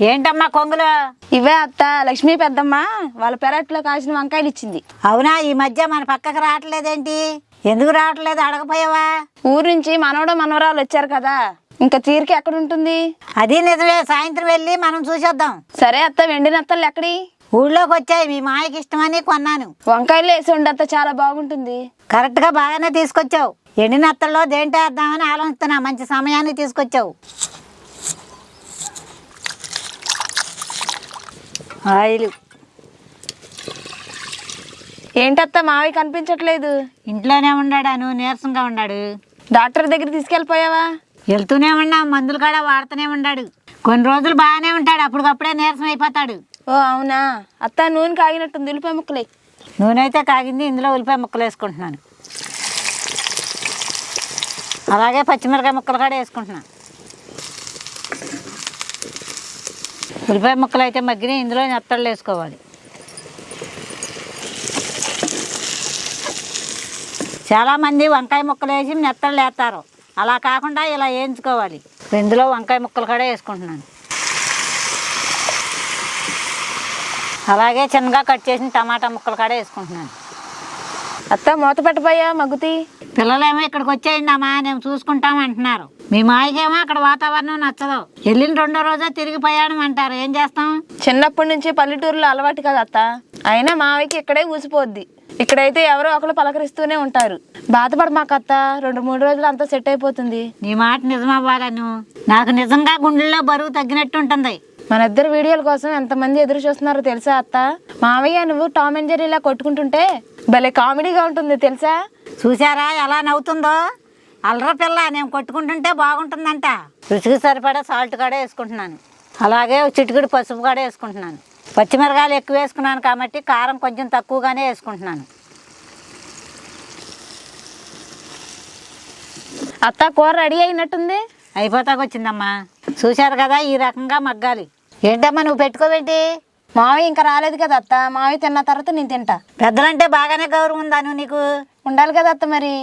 ఏంటమ్మా కొంగులు? ఇవే అత్త లక్ష్మీ పెద్దమ్మ వాళ్ళ పెరట్లో కాసిన వంకాయలు ఇచ్చింది. అవునా ఈ మధ్య మన పక్కకు రావట్లేదేంటి? ఎందుకు రావట్లేదు? అడగపోయావా? ఊరు నుంచి మనవడు మనవరాలు వచ్చారు కదా. ఇంకా తీరిక ఎక్కడ ఉంటుంది అది నిజమే. సాయంత్రం వెళ్ళి మనం చూసొద్దాం. సరే అత్త వెండి నత్తలు ఎక్కడి? ఊళ్ళోకి వచ్చాయి. మీ మాయకి ఇష్టమని కొన్నాను. వంకాయలు వేసి ఉండి అత్త చాలా బాగుంటుంది. కరెక్ట్గా బాగానే తీసుకొచ్చావు. ఎండిన అత్తల్లో దేంట్లో వేద్దామని ఆలోచిస్తున్నా. మంచి సమయాన్ని తీసుకొచ్చావు. ఆయిల్ ఏంటత్త మావి కనిపించట్లేదు. ఇంట్లోనే ఉన్నాడు నువ్వు నీరసంగా ఉన్నాడు. డాక్టర్ దగ్గర తీసుకెళ్ళిపోయావా? వెళ్తూనే ఉన్నాం మందులు కూడా వాడుతూనే ఉన్నాడు కొన్ని రోజులు బాగానే ఉంటాడు అప్పటికప్పుడే నీరసం అయిపోతాడు ఓ అవునా? అత్త నూనె కాగినట్టుంది ఉల్లిపాయ ముక్కలే. నూనె అయితే కాగింది ఇందులో ఉల్లిపాయ ముక్కలు వేసుకుంటున్నాను. అలాగే పచ్చిమిరకాయ ముక్కలు కూడా వేసుకుంటున్నాను. ఉల్లిపాయ ముక్కలు అయితే మగ్గిన ఇందులో నెత్తళ్ళు వేసుకోవాలి. చాలామంది వంకాయ ముక్కలు వేసి నెత్తళ్ళు వేస్తారు అలా కాకుండా ఇలా వేయించుకోవాలి. ఇందులో వంకాయ ముక్కలు కూడా వేసుకుంటున్నాను. అలాగే చిన్నగా కట్ చేసిన టమాటా ముక్కలు కూడా వేసుకుంటున్నాను. అత్త మూత పెట్టబోయా మగ్గుతి? పిల్లలేమో ఇక్కడికి వచ్చేయండి అమ్మా నేను చూసుకుంటాం అంటున్నారు. మీ మాయకేమో అక్కడ వాతావరణం నచ్చదు. వెళ్ళిన రెండో రోజే తిరిగి ప్రయాణం అంటారు. ఏం చేస్తాం? చిన్నప్పటి నుంచి పల్లెటూరులో అలవాటు కదా అత్త. అయినా మావికి ఇక్కడే ఊసిపోద్ది. ఇక్కడైతే ఎవరో ఒకరు పలకరిస్తూనే ఉంటారు. బాధపడ మాకు అత్త రెండు మూడు రోజులు అంతా సెట్ అయిపోతుంది. నీ మాట నిజమవ్వాలను నాకు నిజంగా గుండెల్లో బరువు తగ్గినట్టు ఉంటుంది. మన ఇద్దరు వీడియోల కోసం ఎంతమంది ఎదురు చూస్తున్నారో తెలుసా అత్త? మావయ్య నువ్వు టామ్ అండ్ జెర్రీలా కొట్టుకుంటుంటే భలే కామెడీగా ఉంటుంది తెలుసా? చూసారా ఎలా నవ్వుతుందో? అల్లర పిల్ల నేను కొట్టుకుంటుంటే బాగుంటుందంట. రుచికి సరిపడా సాల్ట్ కూడా వేసుకుంటున్నాను. అలాగే చిటికెడు పసుపు కూడా వేసుకుంటున్నాను. పచ్చిమిరకాయలు ఎక్కువ వేసుకున్నాను కాబట్టి కారం కొంచెం తక్కువగానే వేసుకుంటున్నాను. అత్త కూర రెడీ అయినట్టుంది? అయిపోతాకు వచ్చిందమ్మా. చూశారు కదా ఈ రకంగా మగ్గాలి. ఏంటమ్మా నువ్వు పెట్టుకోవేంటి? మావయ్య ఇంకా రాలేదు కదా అత్త. మావయ్య తిన్న తర్వాత నేను తింటా. పెద్దలంటే బాగానే గౌరవం ఉందా నువ్వు నీకు? ఉండాలి కదా అత్త మరి.